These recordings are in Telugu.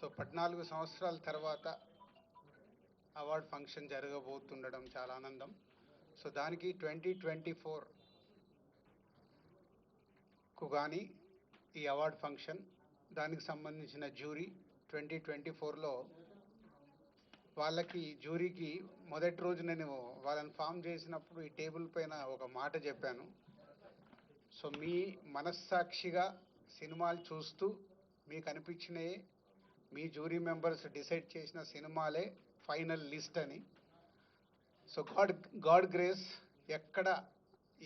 సో పద్నాలుగు సంవత్సరాల తర్వాత అవార్డ్ ఫంక్షన్ జరగబోతుండడం చాలా ఆనందం. సో దానికి ట్వంటీ ట్వంటీ ఫోర్కు కానీ ఈ అవార్డ్ ఫంక్షన్ దానికి సంబంధించిన జ్యూరీ ట్వంటీ ట్వంటీ ఫోర్లో వాళ్ళకి జ్యూరీకి మొదటి రోజు నేను వాళ్ళని ఫామ్ చేసినప్పుడు ఈ టేబుల్ పైన ఒక మాట చెప్పాను. సో మీ మనస్సాక్షిగా సినిమాలు చూస్తూ మీకు అనిపించినవి మీ జ్యూరీ మెంబర్స్ డిసైడ్ చేసిన సినిమాలే ఫైనల్ లిస్ట్ అని. సో గాడ్ గాడ్ గ్రేస్ ఎక్కడ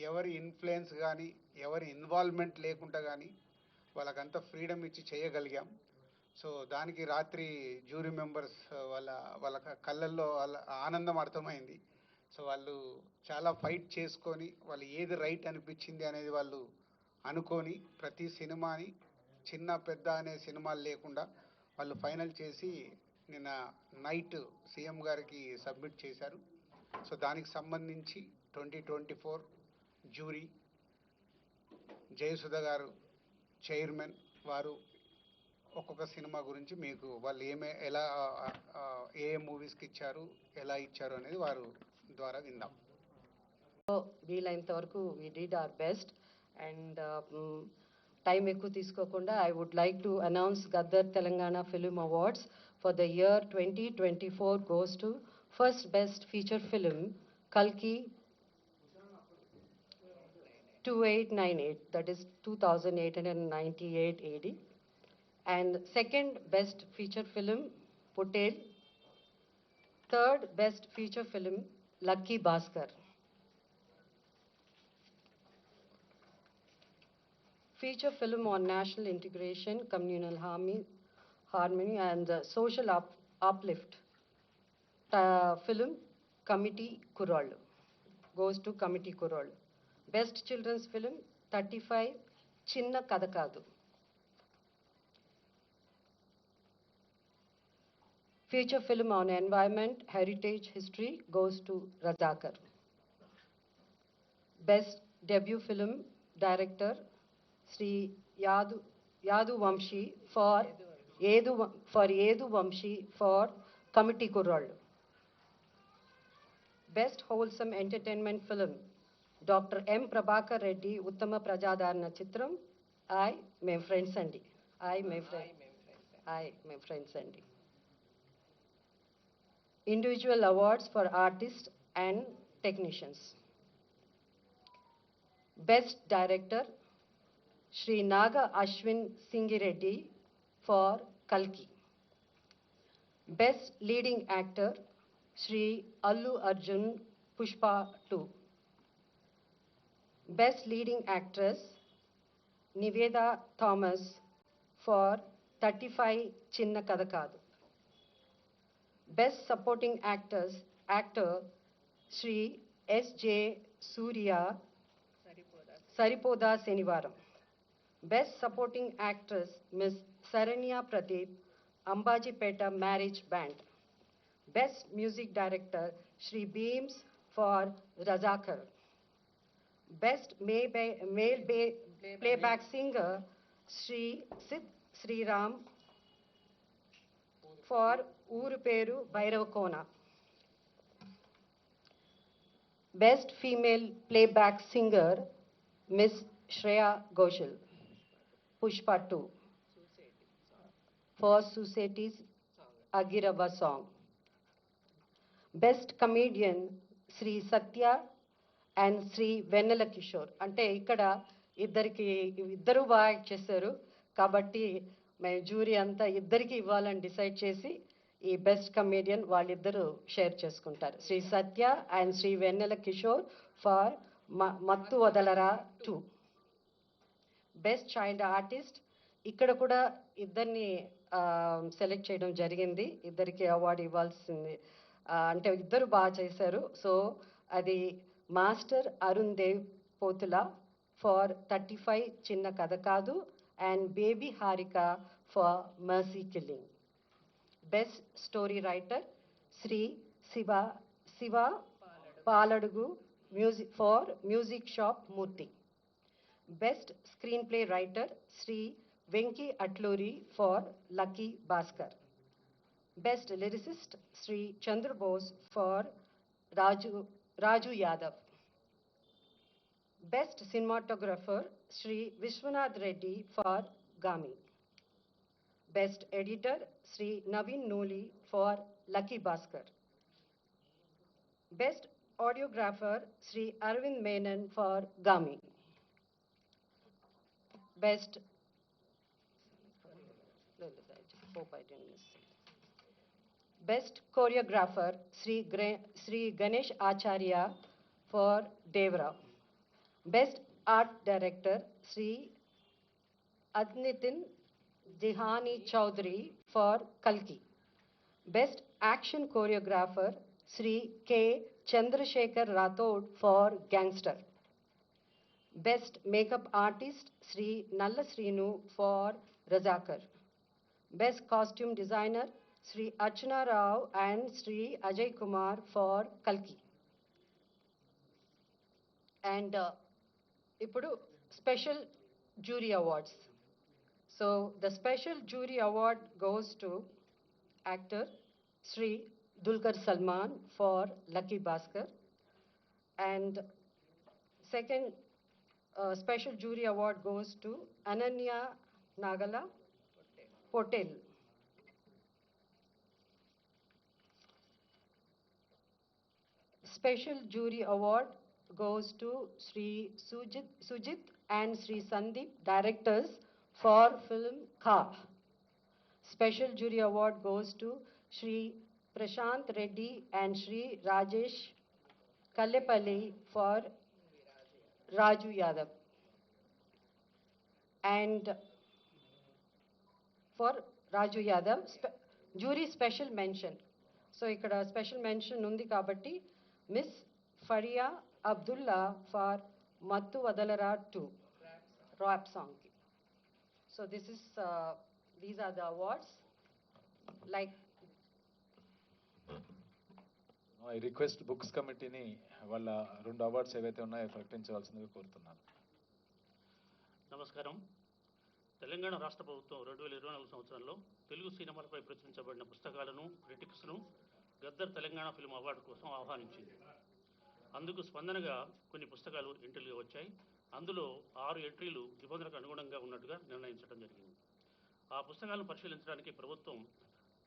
ఎవరి ఇన్ఫ్లుయెన్స్ కానీ ఎవరి ఇన్వాల్వ్మెంట్ లేకుండా కానీ వాళ్ళకంతా ఫ్రీడమ్ ఇచ్చి చేయగలిగాం. సో దానికి రాత్రి జ్యూరీ మెంబర్స్ వాళ్ళ వాళ్ళ కళ్ళల్లో వాళ్ళ ఆనందం అర్థమైంది. సో వాళ్ళు చాలా ఫైట్ చేసుకొని వాళ్ళు ఏది రైట్ అనిపించింది అనేది వాళ్ళు అనుకొని ప్రతి సినిమాని చిన్న పెద్ద అనే సినిమాలు లేకుండా వాళ్ళు ఫైనల్ చేసి నిన్న నైట్ సీఎం గారికి సబ్మిట్ చేశారు. సో దానికి సంబంధించి twenty twenty four jury Jayasudha గారు చైర్మన్ వారు ఒక్కొక్క సినిమా గురించి మీకు వాళ్ళు ఏమే ఎలా ఏ మూవీస్కి ఇచ్చారు ఎలా ఇచ్చారు అనేది వారు ద్వారా విందాం. వీలైనంత వరకు we did our best and time ఎక్కువ తీసుకోకుండా I would like to announce Gaddar Telangana film awards for the year twenty twenty four goes to first best feature film కల్కి two eight nine eight that is two thousand eight hundred ninety eight AD and second best feature film Pottel third best feature film lucky Bhaskar feature film on national integration, communal harmony, harmony and uh, social up, uplift. Uh, film Committee Kurol goes to Committee Kurol. Best children's film 35 Chinna Kadakadu. Feature film on environment, heritage, history goes to Razakar. Best debut film director Sri Yadu, Yadu Vamshi for Edu, Vam- for Edu Vamshi for Committee Kurral. Best wholesome entertainment film Dr. M. Prabhakar Reddy Uttama Prajadarana Chitram I, my friend Sandy. I, my friend. I, my friend Sandy. Individual awards for artists and technicians. Shri Nag Ashwin Singireddy for కల్కి. Best leading actor Shri Allu Arjun Pushpa two. Best leading actress Niveda Thomas for thirty five చిన్న కథ కాదు. Best supporting actors actor Shri S SJ Surya Saripodhaa Sanivaaram. Best Supporting Actress Ms. Saranya Pradeep, Ambajipeta Marriage Band. Best Music Director Shri Beams for Razakar. Best Male Ba- Playback Singer Shri Sid Sri Ram for Uru Peru Bhairavakona. Best Female Playback Singer Miss Shreya Ghoshal. Pushpa two first societies అగిరవ song best comedian Shri Satya and Shri Vennela Kishore అంటే ఇక్కడ ఇద్దరికి ఇద్దరు బాగా యాక్ట్ చేశారు. కాబట్టి మేము జ్యూరీ అంతా ఇద్దరికి ఇవ్వాలని డిసైడ్ చేసి ఈ బెస్ట్ కమేడియన్ వాళ్ళిద్దరూ షేర్ చేసుకుంటారు. Shri Satya and Shri Vennela Kishore for Mathu Vadalara two best child artist. ఇక్కడ కూడా ఇద్దరిని సెలెక్ట్ చేయడం జరిగింది. ఇద్దరికి అవార్డు ఇవ్వాల్సింది. అంటే ఇద్దరు బాగా చేశారు. సో అది master Arun Dev Pothula for thirty five చిన్న కథ కాదు. And baby Harika for mercy killing. Best story writer Shri Siva Siva Paladugu music for music shop Murthy. Best Screenplay Writer Sri Venki Atluri for Lucky Bhaskar. Best Lyricist Sri Chandra Bose for Raju, Raju Yadav. Best Cinematographer Sri Vishwanath Reddy for Gami. Best Editor Sri Navin Noli for Lucky Bhaskar. Best Audiographer Sri Arvind Menon for Gami. Best hope I didn't miss it. Best choreographer Sri, Gra- Sri Ganesh Acharya for Devra. Best art director Sri Adnitin Dihani Chaudhary for Kalki. Best action choreographer Sri K. Chandrasekhar Rathod for Gangster. Best Makeup Artist Sri Nalla Srinu for Razakar. Best Costume Designer Sri Achana Rao and Sri Ajay Kumar for Kalki. And uh, Ipudu Special Jury Awards. So the Special Jury Award goes to actor Sri Dulkar Salman for Lucky Bhaskar. And second uh, special jury award goes to Ananya Nagala Potel. Special jury award goes to Sri Sujit, Sujit and Sri Sandeep, directors for film Ka. Special jury award goes to Sri Prashant Reddy and Sri Rajesh Kallepalli for Raju Yadav. And for Raju Yadav jury special mention so ఇక్కడ స్పెషల్ మెన్షన్ ఉంది కాబట్టి miss Faria Abdullah for Mathu Vadalara two rap సాంగ్కి so this is these are the awards like I request books కమిటీని వాళ్ళ రెండు అవార్డ్స్ ఏవైతే ఉన్నాయో ప్రకటించవలసిందిగా కోరుతున్నాను. నమస్కారం. తెలంగాణ రాష్ట్ర ప్రభుత్వం రెండు వేల ఇరవై నాలుగు సంవత్సరంలో తెలుగు సినిమాలపై ప్రచురించబడిన పుస్తకాలను క్రిటిక్స్ను గద్దర్ తెలంగాణ ఫిల్మ్ అవార్డు కోసం ఆహ్వానించింది. అందుకు స్పందనగా కొన్ని పుస్తకాలు ఎంట్రీలుగా వచ్చాయి. అందులో ఆరు ఎంట్రీలు నిబంధనలకు అనుగుణంగా ఉన్నట్టుగా నిర్ణయించడం జరిగింది. ఆ పుస్తకాలను పరిశీలించడానికి ప్రభుత్వం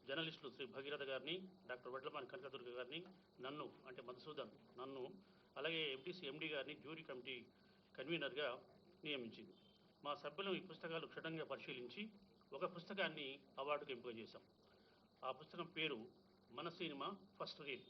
జర్నలిస్టులు శ్రీ భగీరథ గారిని డాక్టర్ వడ్లమాని కనకదుర్గ గారిని నన్ను అంటే మధుసూదన్ నన్ను అలాగే ఎంటీసీ ఎండీ గారిని జ్యూరీ కమిటీ కన్వీనర్గా నియమించింది. మా సభ్యులు ఈ పుస్తకాలు క్షుణ్ణంగా పరిశీలించి ఒక పుస్తకాన్ని అవార్డుకు ఎంపిక చేశాం. ఆ పుస్తకం పేరు మన సినిమా ఫస్ట్ రీల్.